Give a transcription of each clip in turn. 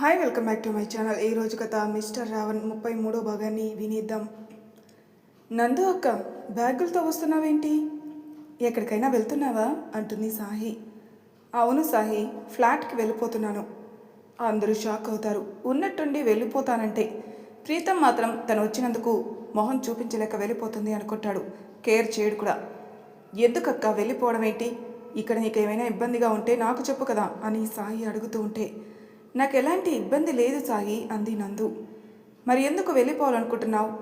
Hi welcome back to my channel. ఈ రోజు కథ మిస్టర్ రావణ్ ముప్పై మూడో భాగాన్ని వినిద్దాం. నందు అక్క బ్యాగులతో వస్తున్నావేంటి? ఎక్కడికైనా వెళ్తున్నావా? అంటుంది సాహి. అవును సాహి ఫ్లాట్కి వెళ్ళిపోతున్నాను. అందరూ షాక్ అవుతారు. ఉన్నట్టుండి వెళ్ళిపోతానంటే. ప్రీతం మాత్రం తను వచ్చినందుకు మొహం చూపించలేక వెళ్ళిపోతుంది అనుకుంటాడు. కేర్ చేయడు కూడా. ఎందుకక్క వెళ్ళిపోవడం ఏంటి ఇక్కడ నీకు ఏమైనా ఇబ్బందిగా ఉంటే నాకు చెప్పు కదా అని సాయి అడుగుతూ ఉంటే. నాకు ఎలాంటి ఇబ్బంది లేదు సాయి అంది నందు. మరి ఎందుకు వెళ్ళిపోవాలనుకుంటున్నావు?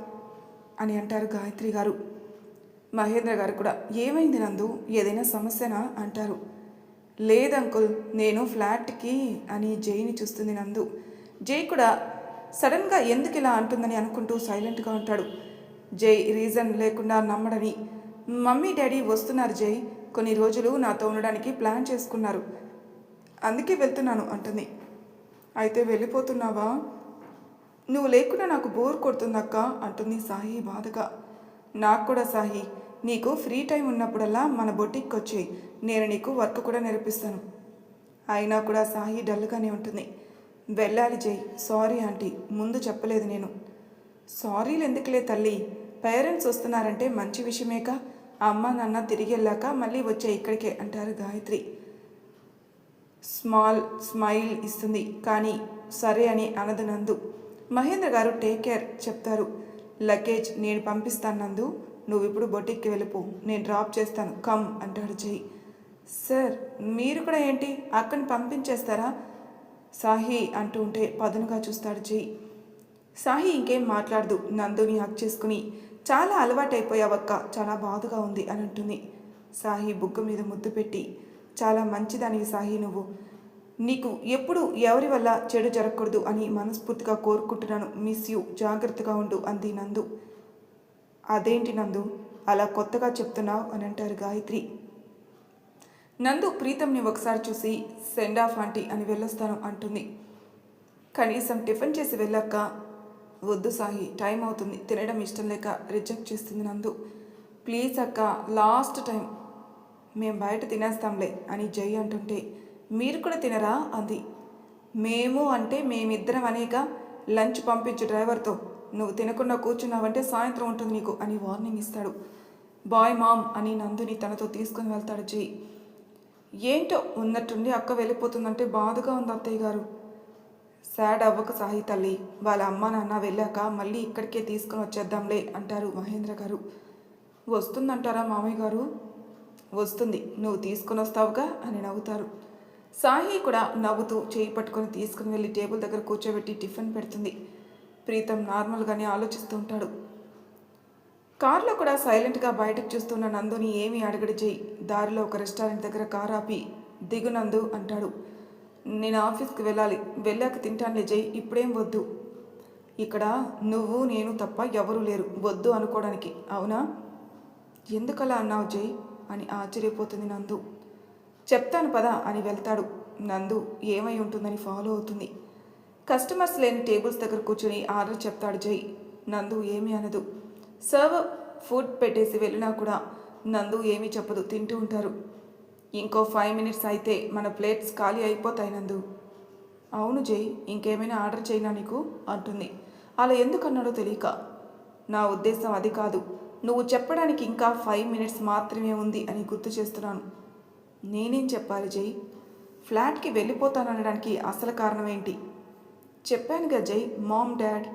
అని అంటారు గాయత్రి గారు. మహేంద్ర గారు కూడా ఏమైంది నందు? ఏదైనా సమస్యనా? అంటారు. లేదంకుల్ నేను ఫ్లాట్కి అని జైని చూస్తుంది నందు. జై కూడా సడన్గా ఎందుకు ఇలా అంటుందని అనుకుంటూ సైలెంట్గా ఉంటాడు. జై రీజన్ లేకుండా నమ్మడని. మమ్మీ డాడీ వస్తున్నారు జై. కొన్ని రోజులు నాతో ఉండడానికి ప్లాన్ చేసుకున్నారు. అందుకే వెళ్తున్నాను అంటుంది. అయితే వెళ్ళిపోతున్నావా? నువ్వు లేకుండా నాకు బోర్ కొడుతుందక్క అంటుంది సాయి బాధగా. నాకు కూడా సాహి నీకు ఫ్రీ టైం ఉన్నప్పుడల్లా మన బొటిక్కి వచ్చి నేను నీకు వర్క్ కూడా నేర్పిస్తాను. అయినా కూడా సాహి డల్గానే ఉంటుంది. వెళ్ళాలి జై సారీ ఆంటీ ముందు చెప్పలేదు నేను. సారీలు ఎందుకులే తల్లి పేరెంట్స్ వస్తున్నారంటే మంచి విషయమేగా అమ్మ నాన్న తిరిగి వెళ్ళాక మళ్ళీ వచ్చే ఇక్కడికే అంటారు గాయత్రి. స్మాల్ స్మైల్ ఇస్తుంది. కానీ సరే అని అనదు నందు. మహేంద్ర గారు టేక్ కేర్ చెప్తారు. లగేజ్ నేను పంపిస్తాను నందు. నువ్వు ఇప్పుడు బొటిక్కి వెళ్ళిపో. నేను డ్రాప్ చేస్తాను. కమ్ అంటాడు జై. సార్ మీరు కూడా ఏంటి? అక్కని పంపించేస్తారా? సాహి అంటూ ఉంటే పదునుగా చూస్తాడు జై. సాహి ఇంకేం మాట్లాడదు. నందుని హక్ చేసుకుని చాలా అలవాటైపోయావక్క. చాలా బాధగా ఉంది అని అంటుంది. సాహి బుగ్గ మీద ముద్దు పెట్టి చాలా మంచిదానివి సాహి నువ్వు. నీకు ఎప్పుడు ఎవరి వల్ల చెడు జరగకూడదు అని మనస్ఫూర్తిగా కోరుకుంటున్నాను. Miss you. జాగ్రత్తగా ఉండు అంది నందు. అదేంటి నందు? అలా కొత్తగా చెప్తున్నావు అని అంటారు గాయత్రి. నందు ప్రీతంని ఒకసారి చూసి సెండ్ ఆఫ్ ఆంటీ అని వెళ్ళొస్తాను అంటుంది. కనీసం టిఫిన్ చేసి వెళ్ళాక వద్దు సాహి టైం అవుతుంది. తినడం ఇష్టం లేక రిజెక్ట్ చేస్తుంది నందు. ప్లీజ్ అక్క లాస్ట్ టైం మేం బయట తినేస్తాంలే అని జై అంటుంటే మీరు కూడా తినరా? అంది. మేము అంటే మేమిద్దరం అనేక లంచ్ పంపించు డ్రైవర్తో నువ్వు తినకుండా కూర్చున్నావంటే సాయంత్రం ఉంటుంది నీకు అని వార్నింగ్ ఇస్తాడు. బాయ్ మామ్ అని నందుని తనతో తీసుకుని వెళ్తాడు జై. ఏంటో ఉన్నట్టుండి అక్క వెళ్ళిపోతుందంటే బాధగా ఉంది అత్తయ్య గారు. సాడ్ అవ్వక సాయి తల్లి వాళ్ళ అమ్మ నాన్న వెళ్ళాక మళ్ళీ ఇక్కడికే తీసుకుని వచ్చేద్దాంలే అంటారు మహేంద్ర గారు. వస్తుందంటారా మామయ్య గారు? వస్తుంది. నువ్వు తీసుకుని వస్తావుగా అని నవ్వుతారు. సాయి కూడా నవ్వుతూ చేయి పట్టుకొని తీసుకుని వెళ్ళి టేబుల్ దగ్గర కూర్చోబెట్టి టిఫిన్ పెడుతుంది. ప్రీతం నార్మల్గానే ఆలోచిస్తూ ఉంటాడు. కారులో కూడా సైలెంట్గా బయటకు చూస్తున్న నందుని ఏమీ అడగడు చేయి దారిలో ఒక రెస్టారెంట్ దగ్గర కారు ఆపి దిగు నందు అంటాడు. నేను ఆఫీస్కి వెళ్ళాలి. వెళ్ళాక తింటానులే జై. ఇప్పుడేం వద్దు. ఇక్కడ నువ్వు నేను తప్ప ఎవరూ లేరు. వద్దు అనుకోవడానికి. అవునా? ఎందుకలా అన్నావు జై? అని ఆశ్చర్యపోతుంది నందు. చెప్తాను పదా అని వెళ్తాడు. నందు ఏమై ఉంటుందని ఫాలో అవుతుంది. కస్టమర్స్ లేని టేబుల్స్ దగ్గర కూర్చొని ఆర్డర్ చెప్తాడు జై. నందు ఏమీ అనదు. సర్వ్ ఫుడ్ పెట్టేసి వెళ్ళినా కూడా నందు ఏమీ చెప్పదు తింటూ ఉంటారు. ఇంకో ఫైవ్ మినిట్స్ అయితే మన ప్లేట్స్ ఖాళీ అయిపోతాయి నందు. అవును జై ఇంకేమైనా ఆర్డర్ చేయనా నీకు? అంటుంది. అలా ఎందుకు అన్నాడో తెలియక. నా ఉద్దేశం అది కాదు. నువ్వు చెప్పడానికి ఇంకా ఫైవ్ మినిట్స్ మాత్రమే ఉంది అని గుర్తు చేస్తున్నాను. నేనేం చెప్పాలి జై? ఫ్లాట్కి వెళ్ళిపోతాననడానికి అసలు కారణం ఏంటి చెప్పానుగా జై మామ్ డాడ్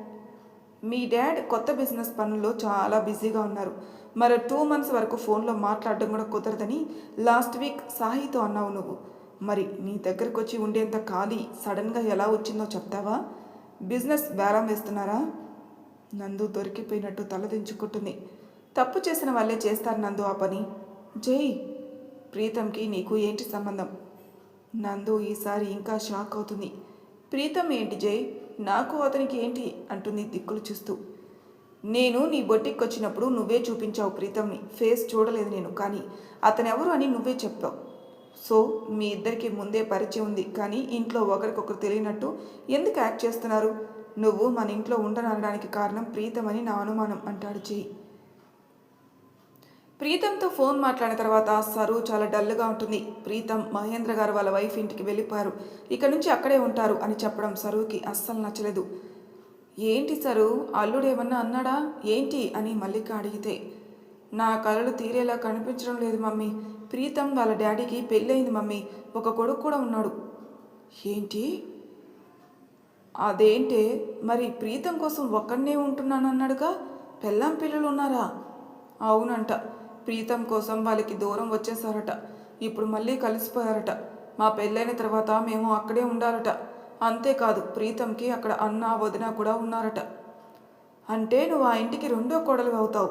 మీ డాడ్ కొత్త బిజినెస్ పనుల్లో చాలా బిజీగా ఉన్నారు. మరో టూ మంత్స్ వరకు ఫోన్లో మాట్లాడడం కూడా కుదరదని లాస్ట్ వీక్ సాహితో అన్నావు నువ్వు. మరి నీ దగ్గరకు వచ్చి ఉండేంత ఖాళీ సడన్గా ఎలా వచ్చిందో చెప్తావా? బిజినెస్ బేరం వేస్తున్నారా? నందు దొరికిపోయినట్టు తలదించుకుంటుంది తప్పు చేసిన వాళ్ళే చేస్తారు నందు ఆ పని. జై ప్రీతంకి నీకు ఏంటి సంబంధం? నందు ఈసారి ఇంకా షాక్ అవుతుంది. ప్రీతం ఏంటి జై? నాకు అతనికి ఏంటి? అంటుంది దిక్కులు చూస్తూ. నేను నీ బొట్టికి వచ్చినప్పుడు నువ్వే చూపించావు ప్రీతంని. ఫేస్ చూడలేదు నేను కానీ అతనెవరు అని నువ్వే చెప్పావు. సో మీ ఇద్దరికి ముందే పరిచయం ఉంది కానీ ఇంట్లో ఒకరికొకరు తెలియనట్టు ఎందుకు యాక్ట్ చేస్తున్నారు? నువ్వు మన ఇంట్లో ఉండనడానికి కారణం ప్రీతం అని నా అనుమానం అంటాడు చెయ్యి ప్రీతంతో ఫోన్ మాట్లాడిన తర్వాత సరు చాలా డల్గా ఉంటుంది. ప్రీతం మహేంద్ర గారు వాళ్ళ వైఫ్ ఇంటికి వెళ్ళిపోయారు. ఇక్కడ నుంచి అక్కడే ఉంటారు అని చెప్పడం సరువుకి అస్సలు నచ్చలేదు. ఏంటి సరు అల్లుడు ఏమన్నా అన్నాడా? ఏంటి? అని మల్లిక అడిగితే నా కళలు తీరేలా కనిపించడం లేదు మమ్మీ. ప్రీతం వాళ్ళ డాడీకి పెళ్ళయింది మమ్మీ. ఒక కొడుకు కూడా ఉన్నాడు. ఏంటి? అదేంటే మరి ప్రీతం కోసం ఒక్కడనే ఉంటున్నాను అన్నాడుగా పెళ్ళాం పిల్లలు ఉన్నారా? అవునంట. ప్రీతం కోసం వాళ్ళకి దూరం వచ్చేసారట ఇప్పుడు మళ్ళీ కలిసిపోయారట. మా పెళ్ళైన తర్వాత మేము అక్కడే ఉండాలట. అంతేకాదు ప్రీతంకి అక్కడ అన్న వదిన కూడా ఉన్నారట. అంటే నువ్వు ఆ ఇంటికి రెండో కోడలు అవుతావు.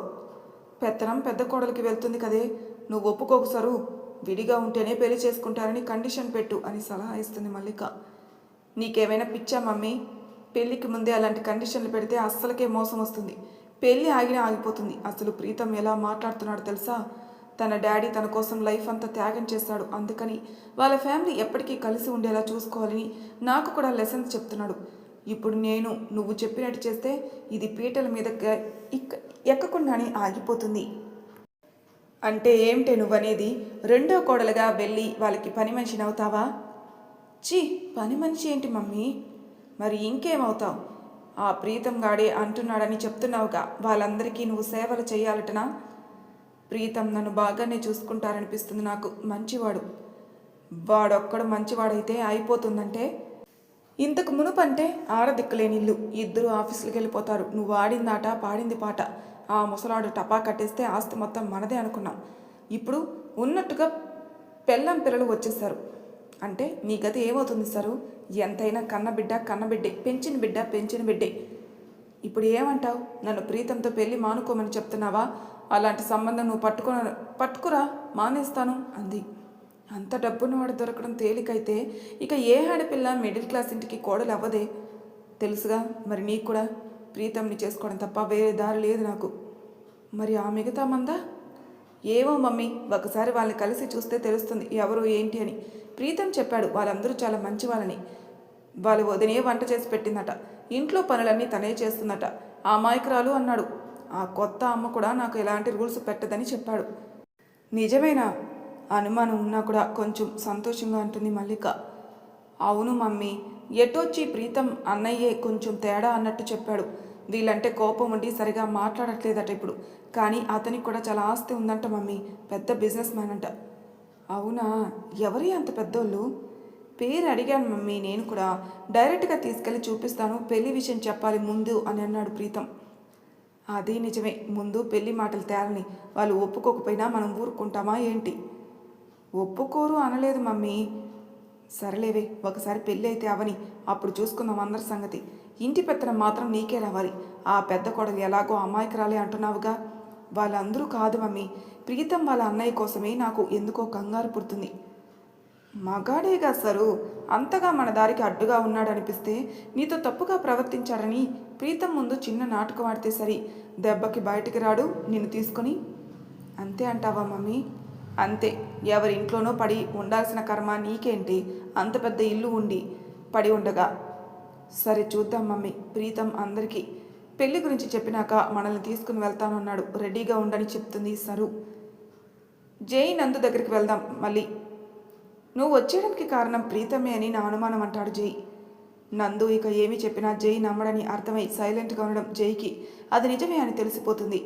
పెత్తనం పెద్ద కోడలికి వెళ్తుంది కదే. నువ్వు ఒప్పుకోకు సరు. విడిగా ఉంటేనే పెళ్ళి చేసుకుంటారని కండిషన్ పెట్టు అని సలహా ఇస్తుంది మల్లిక. నీకేమైనా పిచ్చా మమ్మీ? పెళ్ళికి ముందే అలాంటి కండిషన్లు పెడితే అస్సలకే మోసం వస్తుంది. పెళ్ళి ఆగినా ఆగిపోతుంది. అసలు ప్రీతం ఎలా మాట్లాడుతున్నాడో తెలుసా? తన డాడీ తన కోసం లైఫ్ అంతా త్యాగం చేస్తాడు. అందుకని వాళ్ళ ఫ్యామిలీ ఎప్పటికీ కలిసి ఉండేలా చూసుకోవాలని నాకు కూడా లెసన్స్ చెప్తున్నాడు. ఇప్పుడు నేను నువ్వు చెప్పినట్టు చేస్తే ఇది పీటల మీద ఎక్కకుండానే ఆగిపోతుంది. అంటే ఏమిటే నువ్వనేది? రెండో కోడలుగా వెళ్ళి వాళ్ళకి పని మనిషిని అవుతావా? చీ పని మనిషి ఏంటి మమ్మీ? మరి ఇంకేమవుతావు? ఆ ప్రీతం గాడే అంటున్నాడని చెప్తున్నావుగా. వాళ్ళందరికీ నువ్వు సేవలు చేయాలటనా? ప్రీతం నన్ను బాగానే చూసుకుంటారనిపిస్తుంది నాకు. మంచివాడు. వాడొక్కడు మంచివాడైతే అయిపోతుందంటే? ఇంతకు మునుపంటే ఆడదిక్కులేని ఇల్లు ఇద్దరు ఆఫీసులకు వెళ్ళిపోతారు నువ్వు ఆడిందాట పాడింది పాట. ఆ ముసలాడు టపా కట్టేస్తే ఆస్తి మొత్తం మనదే అనుకున్నాం. ఇప్పుడు ఉన్నట్టుగా పెళ్ళం పిల్లలు వచ్చేస్తారు అంటే నీ గతి ఏమవుతుంది సారు? ఎంతైనా కన్నబిడ్డ కన్నబిడ్డే పెంచిన బిడ్డ పెంచిన బిడ్డే. ఇప్పుడు ఏమంటావు? నన్ను ప్రీతంతో పెళ్ళి మానుకోమని చెప్తున్నావా? అలాంటి సంబంధం నువ్వు పట్టుకో పట్టుకురా మానేస్తాను అంది. అంత డబ్బున్నవాడు దొరకడం తేలికైతే ఇక ఏ ఆడపిల్ల మిడిల్ క్లాస్ ఇంటికి కోడలు అవ్వదే తెలుసుగా? మరి నీకు కూడా ప్రీతంని చేసుకోవడం తప్ప వేరే దారి లేదు నాకు. మరి ఆ మిగతా మందా? ఏవో మమ్మీ ఒకసారి వాళ్ళని కలిసి చూస్తే తెలుస్తుంది. ఎవరు ఏంటి అని. ప్రీతం చెప్పాడు వాళ్ళందరూ చాలా మంచి వాళ్ళని వాళ్ళు వదినే వంట చేసి పెట్టిందట. ఇంట్లో పనులన్నీ తనే చేస్తుందట. ఆ మాయకురాలు అన్నాడు. ఆ కొత్త అమ్మ కూడా నాకు ఎలాంటి రూల్స్ పెట్టదని చెప్పాడు. నిజమేనా? అనుమానం ఉన్నా కూడా కొంచెం సంతోషంగా అంటుంది మల్లిక. అవును మమ్మీ ఎటొచ్చి ప్రీతం అన్నయ్యే కొంచెం తేడా అన్నట్టు చెప్పాడు. వీళ్ళంటే కోపం ఉండి సరిగా మాట్లాడట్లేదట ఇప్పుడు. కానీ అతనికి కూడా చాలా ఆస్తి ఉందంట మమ్మీ. పెద్ద బిజినెస్ మ్యాన్ అంట. అవునా? ఎవరి అంత పెద్దోళ్ళు? పేరు అడిగాను మమ్మీ నేను కూడా. డైరెక్ట్గా తీసుకెళ్ళి చూపిస్తాను. పెళ్ళి విషయం చెప్పాలి ముందు అని అన్నాడు ప్రీతం. అది నిజమే. ముందు పెళ్ళి మాటలు తేలని వాళ్ళు ఒప్పుకోకపోయినా మనం ఊరుకుంటామా ఏంటి? ఒప్పుకోరు అనలేదు మమ్మీ. సరేలేవే ఒకసారి పెళ్ళి అయితే అవని. అప్పుడు చూసుకుందాం అందరి సంగతి. ఇంటి పెత్తనం మాత్రం నీకే రావాలి. ఆ పెద్ద కొడలు ఎలాగో అమాయకురాలే అంటున్నావుగా. వాళ్ళందరూ కాదు మమ్మీ. ప్రీతం వాళ్ళ అన్నయ్య కోసమే నాకు ఎందుకో కంగారు పుడుతుంది. మగాడేగా సరు. అంతగా మన దారికి అడ్డుగా ఉన్నాడనిపిస్తే నీతో తప్పుగా ప్రవర్తించాడని ప్రీతం ముందు చిన్న నాటకం ఆడితే సరి. దెబ్బకి బయటికి రాడు నిన్ను తీసుకొని. అంతే అంటావా మమ్మీ? అంతే. ఎవరి ఇంట్లోనో పడి ఉండాల్సిన కర్మ నీకేంటి? అంత పెద్ద ఇల్లు ఉండి పడి ఉండగా. సరే చూద్దాం మమ్మీ. ప్రీతం అందరికీ పెళ్ళి గురించి చెప్పినాక మనల్ని తీసుకుని వెళ్తానన్నాడు. రెడీగా ఉండని చెప్తుంది సరు. జై నందు దగ్గరికి వెళ్దాం మళ్ళీ. నువ్వు వచ్చేయడానికి కారణం ప్రీతమే అని నా అనుమానం అంటాడు జై నందు ఇక ఏమి చెప్పినా జై నమ్మడని అర్థమై సైలెంట్గా ఉండడం జైకి అది నిజమే అని తెలిసిపోతుంది.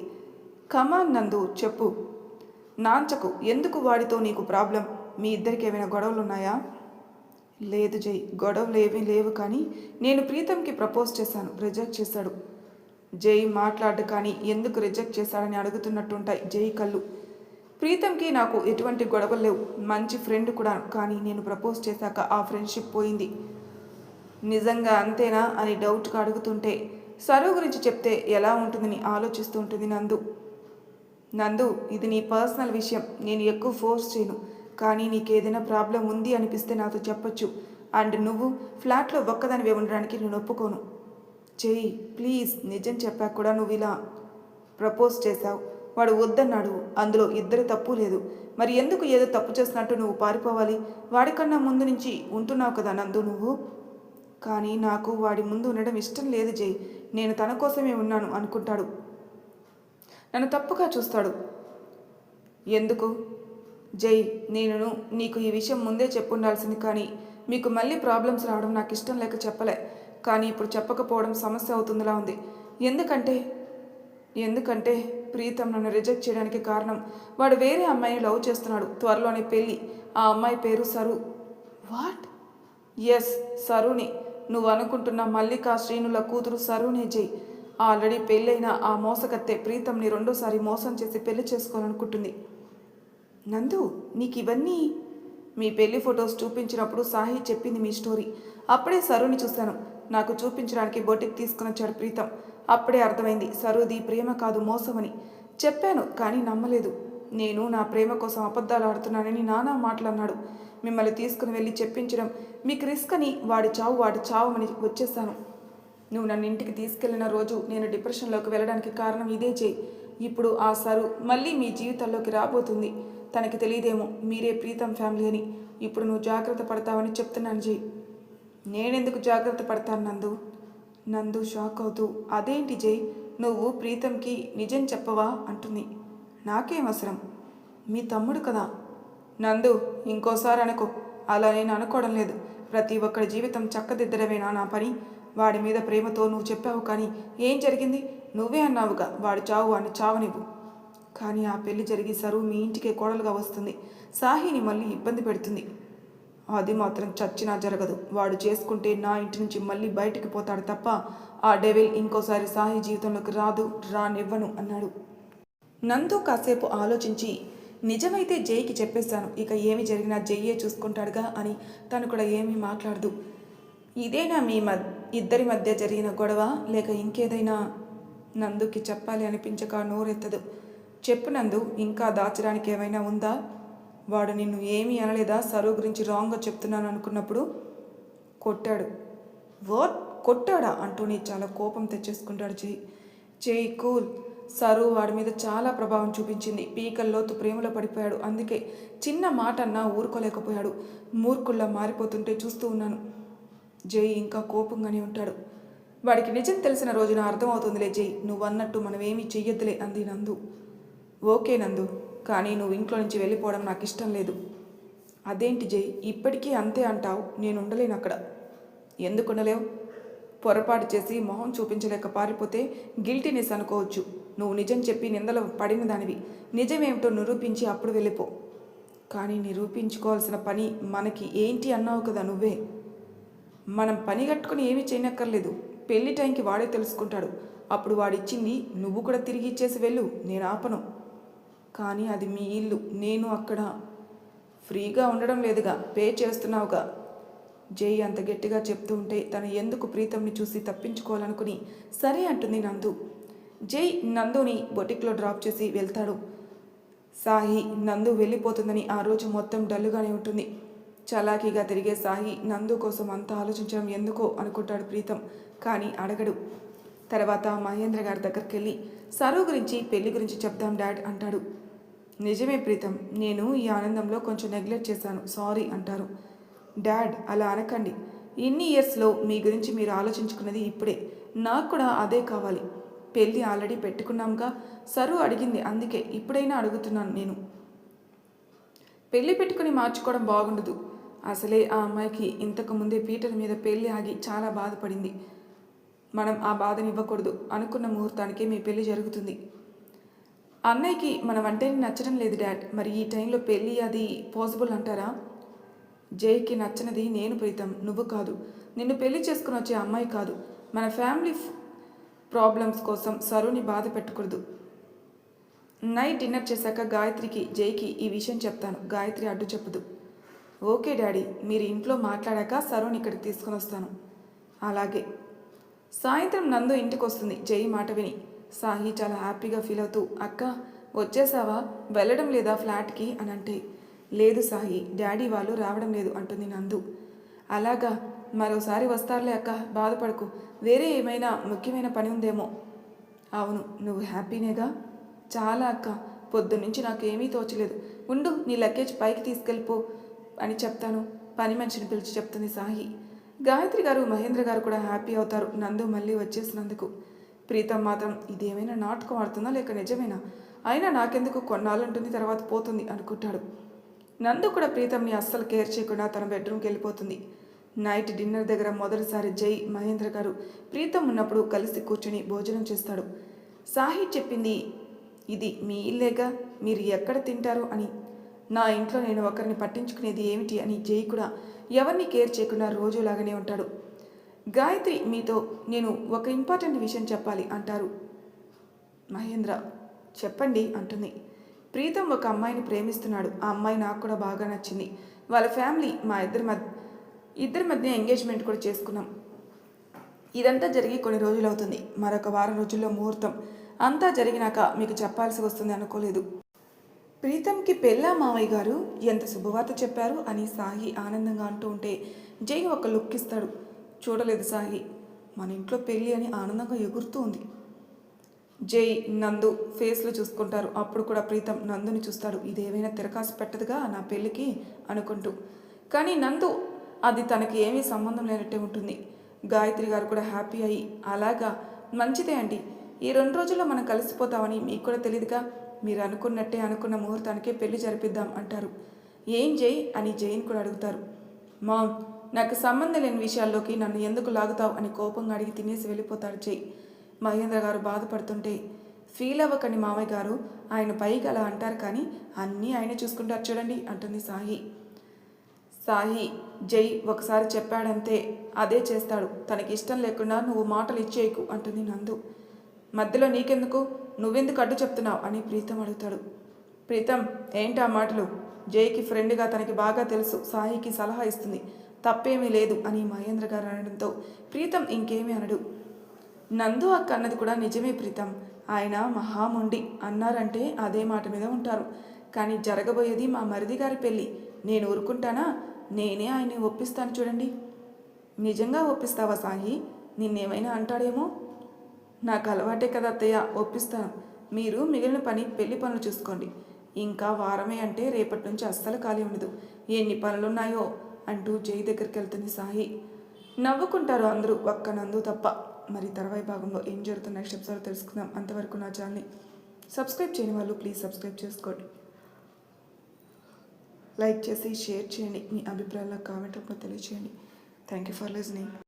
కమాన్ నందు చెప్పు. నాంచకు ఎందుకు వాడితో నీకు ప్రాబ్లం? మీ ఇద్దరికి ఏమైనా గొడవలు ఉన్నాయా లేదు జై గొడవలు ఏమీ లేవు కానీ నేను ప్రీతంకి ప్రపోజ్ చేశాను రిజెక్ట్ చేశాడు. జై మాట్లాడు కానీ ఎందుకు రిజెక్ట్ చేశాడని అడుగుతున్నట్టుంటాయి జై కళ్ళు. ప్రీతంకి నాకు ఎటువంటి గొడవలు లేవు మంచి ఫ్రెండ్ కూడా కానీ నేను ప్రపోజ్ చేశాక ఆ ఫ్రెండ్షిప్ పోయింది. నిజంగా అంతేనా అని డౌట్గా అడుగుతుంటే సరు గురించి చెప్తే ఎలా ఉంటుందని ఆలోచిస్తూ ఉంటుంది నందు. నందు ఇది నీ పర్సనల్ విషయం నేను ఎక్కువ ఫోర్స్ చేయను. కానీ నీకు ఏదైనా ప్రాబ్లం ఉంది అనిపిస్తే నాతో చెప్పొచ్చు. అండ్ నువ్వు ఫ్లాట్లో ఒక్కదానివే ఉండడానికి నేను ఒప్పుకోను. చెయ్యి ప్లీజ్ నిజం చెప్పాక కూడా నువ్వు ఇలా ప్రపోజ్ చేశావు. వాడు వద్దన్నాడు. అందులో ఇద్దరు తప్పు లేదు. మరి ఎందుకు ఏదో తప్పు చేస్తున్నట్టు నువ్వు పారిపోవాలి? వాడికన్నా ముందు నుంచి ఉంటున్నావు కదా నందు నువ్వు? కానీ నాకు వాడి ముందు ఉండడం ఇష్టం లేదు జై. నేను తన కోసమే ఉన్నాను అనుకుంటాడు. నన్ను తప్పుగా చూస్తాడు. ఎందుకు? జై నేను నీకు ఈ విషయం ముందే చెప్పుండాల్సింది కానీ మీకు మళ్ళీ ప్రాబ్లమ్స్ రావడం నాకు ఇష్టం లేక చెప్పలే. కానీ ఇప్పుడు చెప్పకపోవడం సమస్య అవుతుందిలా ఉంది. ఎందుకంటే ఎందుకంటే ప్రీతం నన్ను రిజెక్ట్ చేయడానికి కారణం వాడు వేరే అమ్మాయిని లవ్ చేస్తున్నాడు త్వరలోనే పెళ్ళి. ఆ అమ్మాయి పేరు సరు. వాట్? ఎస్ సరుని. నువ్వు అనుకుంటున్న మల్లికా శ్రీనుల కూతురు సరునే జై. ఆల్రెడీ పెళ్ళైన ఆ మోసకత్తె ప్రీతంని రెండోసారి మోసం చేసి పెళ్ళి చేసుకోవాలనుకుంటుంది. నందు నీకు ఇవన్నీ మీ పెళ్ళి ఫొటోస్ చూపించినప్పుడు సాహి చెప్పింది మీ స్టోరీ. అప్పుడే సరుని చూశాను. నాకు చూపించడానికి బొటిక్ తీసుకుని వచ్చాడు ప్రీతం. అప్పుడే అర్థమైంది సరుది ప్రేమ కాదు మోసమని. చెప్పాను కానీ నమ్మలేదు. నేను నా ప్రేమ కోసం అబద్ధాలు ఆడుతున్నానని నానా మాటలన్నాడు. మిమ్మల్ని తీసుకుని వెళ్ళి చెప్పించడం మీకు రిస్క్ అని వాడి చావు వాడి చావమని వచ్చేసాను నువ్వు నన్ను ఇంటికి తీసుకెళ్ళిన రోజు నేను డిప్రెషన్లోకి వెళ్ళడానికి కారణం ఇదే చేయి. ఇప్పుడు ఆ సరు మళ్ళీ మీ జీవితంలోకి రాబోతుంది. తనకి తెలియదేమో మీరే ప్రీతం ఫ్యామిలీ అని. ఇప్పుడు నువ్వు జాగ్రత్త పడతావని చెప్తున్నాను జై. నేనెందుకు జాగ్రత్త పడతాను నందు? నందు షాక్ అవుతూ అదేంటి జై? నువ్వు ప్రీతంకి నిజం చెప్పవా? అంటుంది. నాకేం అవసరం? మీ తమ్ముడు కదా. నందు ఇంకోసారి అనుకో. అలా నేను అనుకోవడం లేదు. ప్రతి ఒక్కడి జీవితం చక్కదిద్దడమేనా నా పని? వాడి మీద ప్రేమతో నువ్వు చెప్పావు కానీ ఏం జరిగింది? నువ్వే అన్నావుగా వాడి చావు అని చావనివ్వు. కానీ ఆ పెళ్ళి జరిగి సరువు మీ ఇంటికే కోడలుగా వస్తుంది. సాహిని మళ్ళీ ఇబ్బంది పెడుతుంది. అది మాత్రం చచ్చినా జరగదు. వాడు చేసుకుంటే నా ఇంటి నుంచి మళ్ళీ బయటికి పోతాడు తప్ప ఆ డెవిల్ ఇంకోసారి సాహి జీవితంలోకి రాదు రానివ్వను అన్నాడు. నందు కాసేపు ఆలోచించి నిజమైతే జైకి చెప్పేస్తాను. ఇక ఏమి జరిగినా జయ్యే చూసుకుంటాడుగా అని తను కూడా ఏమీ మాట్లాడదు. ఇదేనా మీ మద్ ఇద్దరి మధ్య జరిగిన గొడవ? లేక ఇంకేదైనా? నందుకి చెప్పాలి అనిపించక నోరెత్తదు. చెప్పినందు ఇంకా దాచడానికి ఏమైనా ఉందా? వాడు నిన్ను ఏమీ అనలేదా? సరు గురించి రాంగ్గా చెప్తున్నాను అనుకున్నప్పుడు కొట్టాడు. వాట్? కొట్టాడా? అంటూనే చాలా కోపం తెచ్చేసుకుంటాడు చేయి చేయి కూల్. సరు వాడి మీద చాలా ప్రభావం చూపించింది. పీకల్లోతు ప్రేమలో పడిపోయాడు. అందుకే చిన్న మాట అన్నా ఊరుకోలేకపోయాడు. మూర్ఖుల్లా మారిపోతుంటే చూస్తూ ఉన్నాను. జై ఇంకా కోపంగానే ఉంటాడు. వాడికి నిజం తెలిసిన రోజున అర్థమవుతుందిలే జై నువ్వన్నట్టు మనం ఏమీ చెయ్యొద్దులే అంది నందు. ఓకే నందు కానీ నువ్వు ఇంట్లో నుంచి వెళ్ళిపోవడం నాకు ఇష్టం లేదు. అదేంటి జై ఇప్పటికీ అంతే అంటావు నేను ఉండలేను అక్కడ. ఎందుకు ఉండలేవు పొరపాటు చేసి మొహం చూపించలేక పారిపోతే గిల్టీనెస్ అనుకోవచ్చు. నువ్వు నిజం చెప్పి నిందలు పడిన దానివి. నిజమేమిటో నిరూపించి అప్పుడు వెళ్ళిపో. కానీ నిరూపించుకోవాల్సిన పని మనకి ఏంటి అన్నావు కదా నువ్వే. మనం పని కట్టుకుని ఏమీ చేయనక్కర్లేదు. పెళ్ళి టైంకి వాడే తెలుసుకుంటాడు. అప్పుడు వాడిచ్చింది నువ్వు కూడా తిరిగి ఇచ్చేసి వెళ్ళు నేను ఆపను. కానీ అది మీ ఇల్లు. నేను అక్కడ ఫ్రీగా ఉండడం లేదుగా. పే చేస్తున్నావుగా. జై అంత గట్టిగా చెప్తూ ఉంటే తను ఎందుకు ప్రీతంని చూసి తప్పించుకోవాలనుకుని సరే అంటుంది నందు. జై నందుని బొటిక్లో డ్రాప్ చేసి వెళ్తాడు. సాహి నందు వెళ్ళిపోతుందని ఆ రోజు మొత్తం డల్లుగానే ఉంటుంది. చలాకీగా తిరిగే సాహి నందు కోసం అంత ఆలోచించడం ఎందుకో అనుకుంటాడు ప్రీతం కానీ అడగడు. తర్వాత మహేంద్ర గారి దగ్గరికి వెళ్ళి సరు గురించి పెళ్ళి గురించి చెప్దాం డాడ్ అంటాడు. నిజమే ప్రీతం నేను ఈ ఆనందంలో కొంచెం నెగ్లెక్ట్ చేశాను సారీ అంటారు. డాడ్ అలా అనకండి. ఇన్ని ఇయర్స్లో మీ గురించి మీరు ఆలోచించుకున్నది ఇప్పుడే. నాకు కూడా అదే కావాలి. పెళ్ళి ఆల్రెడీ పెట్టుకున్నాంగా? సరు అడిగింది అందుకే ఇప్పుడైనా అడుగుతున్నాను నేను. పెళ్ళి పెట్టుకుని మార్చుకోవడం బాగుండదు. అసలే ఆ అమ్మాయికి ఇంతకు ముందే పీటర్ మీద పెళ్ళి ఆగి చాలా బాధపడింది. మనం ఆ బాధని ఇవ్వకూడదు అనుకున్న ముహూర్తానికే మీ పెళ్ళి జరుగుతుంది. అన్నయ్యకి మన వంటని నచ్చడం లేదు డాడ్. మరి ఈ టైంలో పెళ్ళి అది పాసిబుల్ అంటారా? జైకి నచ్చనిది నేను ప్రీతం. నువ్వు కాదు. నిన్ను పెళ్ళి చేసుకుని వచ్చే అమ్మాయి కాదు. మన ఫ్యామిలీ ప్రాబ్లమ్స్ కోసం సరుని బాధ పెట్టకూడదు. నైట్ డిన్నర్ చేశాక గాయత్రికి జైకి ఈ విషయం చెప్తాను. గాయత్రి అడ్డు చెప్పదు. Okay daddy. మీరు ఇంట్లో మాట్లాడాక సరుని ఇక్కడికి తీసుకుని వస్తాను. అలాగే. సాయంత్రం నందు ఇంటికి వస్తుంది జై మాట విని. సాహి చాలా హ్యాపీగా ఫీల్ అవుతూ అక్క వచ్చేసావా? వెళ్ళడం లేదా ఫ్లాట్కి? అని అంటే లేదు సాహి డాడీ వాళ్ళు రావడం లేదు అంటుంది నందు. అలాగా మరోసారి వస్తారులే అక్క బాధపడకు వేరే ఏమైనా ముఖ్యమైన పని ఉందేమో. అవును నువ్వు హ్యాపీనేగా? చాలా అక్క పొద్దున్నుంచి నాకేమీ తోచలేదు. ఉండు నీ లగేజ్ పైకి తీసుకెళ్ళిపో అని చెప్తాను పని మనిషిని పిలిచి చెప్తుంది సాహి. గాయత్రి గారు మహేంద్ర గారు కూడా హ్యాపీ అవుతారు నందు మళ్ళీ వచ్చేసినందుకు. ప్రీతం మాత్రం ఇదేమైనా నాటకం ఆడుతుందా లేక నిజమేనా? అయినా నాకెందుకు కొన్నాళ్ళుంటుంది తర్వాత పోతుంది అనుకుంటాడు. నందు కూడా ప్రీతంని అస్సలు కేర్ చేయకుండా తన బెడ్రూమ్కి వెళ్ళిపోతుంది. నైట్ డిన్నర్ దగ్గర మొదటిసారి జై మహేంద్ర గారు ప్రీతం ఉన్నప్పుడు కలిసి కూర్చొని భోజనం చేస్తాడు. సాహి చెప్పింది ఇది మీ ఇల్లేగా? మీరు ఎక్కడ తింటారు? అని. నా ఇంట్లో నేను ఒకరిని పట్టించుకునేది ఏమిటి? అని జై కూడా ఎవరిని కేర్ చేయకుండా రోజులాగానే ఉంటాడు. గాయత్రి మీతో నేను ఒక ఇంపార్టెంట్ విషయం చెప్పాలి అంటారు. మహేంద్ర చెప్పండి అంటుంది. ప్రీతం ఒక అమ్మాయిని ప్రేమిస్తున్నాడు. ఆ అమ్మాయి నాకు కూడా బాగా నచ్చింది. వాళ్ళ ఫ్యామిలీ మా ఇద్దరి మధ్య ఇద్దరి మధ్య ఎంగేజ్మెంట్ కూడా చేసుకున్నాం. ఇదంతా జరిగి కొన్ని రోజులు అవుతుంది. మరొక వారం రోజుల్లో ముహూర్తం. అంతా జరిగినాక మీకు చెప్పాల్సి వస్తుంది అనుకోలేదు. ప్రీతంకి పెళ్ళా మావయ్య గారు ఎంత శుభవార్త చెప్పారు? అని సాహి ఆనందంగా అంటూ ఉంటే జై ఒక లుక్ ఇస్తాడు. చూడలేదు సాయి. మన ఇంట్లో పెళ్ళి అని ఆనందంగా ఎగురుతూ ఉంది. జై నందు ఫేస్లు చూసుకుంటారు. అప్పుడు కూడా ప్రీతం నందుని చూస్తాడు. ఇదేమైనా తిరకాసు పెట్టదుగా నా పెళ్ళికి? అనుకుంటూ. కానీ నందు అది తనకి ఏమీ సంబంధం లేనట్టే ఉంటుంది. గాయత్రి గారు కూడా హ్యాపీ అయ్యి అలాగా మంచిదే అండి. ఈ రెండు రోజుల్లో మనం కలిసిపోతామని మీకు కూడా తెలియదుగా మీరు అనుకున్నట్టే అనుకున్న ముహూర్తానికే పెళ్ళి జరిపిద్దాం అంటారు. ఏం జై? అని జైన్ కూడా అడుగుతారు. మామ్ నాకు సంబంధం లేని విషయాల్లోకి నన్ను ఎందుకు లాగుతావు అని కోపంగా అడిగి తినేసి వెళ్ళిపోతాడు జై. మహేంద్ర గారు బాధపడుతుంటే ఫీల్ అవ్వకండి మామయ్య గారు ఆయన పైకి అలా అంటారు కానీ అన్నీ ఆయన చూసుకుంటారు చూడండి అంటుంది సాహి. సాహి జై ఒకసారి చెప్పాడంతే అదే చేస్తాడు తనకి ఇష్టం లేకుండా నువ్వు మాటలు ఇచ్చేయకు అంటుంది నందు. మధ్యలో నీకెందుకు? నువ్వెందుకు అడ్డు చెప్తున్నావు? అని ప్రీతం అడుగుతాడు. ప్రీతం ఏంటి ఆ మాటలు? జైకి ఫ్రెండ్గా తనకి బాగా తెలుసు సాహికి సలహా ఇస్తుంది. తప్పేమీ లేదు అని మహేంద్ర గారు అనడంతో ప్రీతం ఇంకేమీ అనడు. నందు అక్క అన్నది కూడా నిజమే ప్రీతం. ఆయన మహాముండి. అన్నారంటే అదే మాట మీద ఉంటారు. కానీ జరగబోయేది మా మరిది గారి పెళ్ళి. నేను ఊరుకుంటానా? నేనే ఆయన్ని ఒప్పిస్తాను చూడండి. నిజంగా ఒప్పిస్తావా సాయి? నిన్నేమైనా అంటాడేమో? నాకు అలవాటే కదా అత్తయ్య. ఒప్పిస్తాను. మీరు మిగిలిన పని పెళ్ళి పనులు చూసుకోండి. ఇంకా వారమే అంటే రేపటి నుంచి అస్సలు ఖాళీ ఉండదు. ఎన్ని పనులున్నాయో అంటూ జై దగ్గరికి వెళ్తుంది సాయి. నవ్వుకుంటారు అందరూ ఒక్క నందు తప్ప. మరి తర్వాయి భాగంలో ఏం జరుగుతున్న నెక్స్ట్ ఎపిసోడ్ తెలుసుకుందాం. అంతవరకు నా ఛానల్ని సబ్స్క్రైబ్ చేయని వాళ్ళు ప్లీజ్ సబ్స్క్రైబ్ చేసుకోండి. లైక్ చేసి షేర్ చేయండి. మీ అభిప్రాయాల కామెంట్ రూపంలో తెలియచేయండి. Thank you for listening.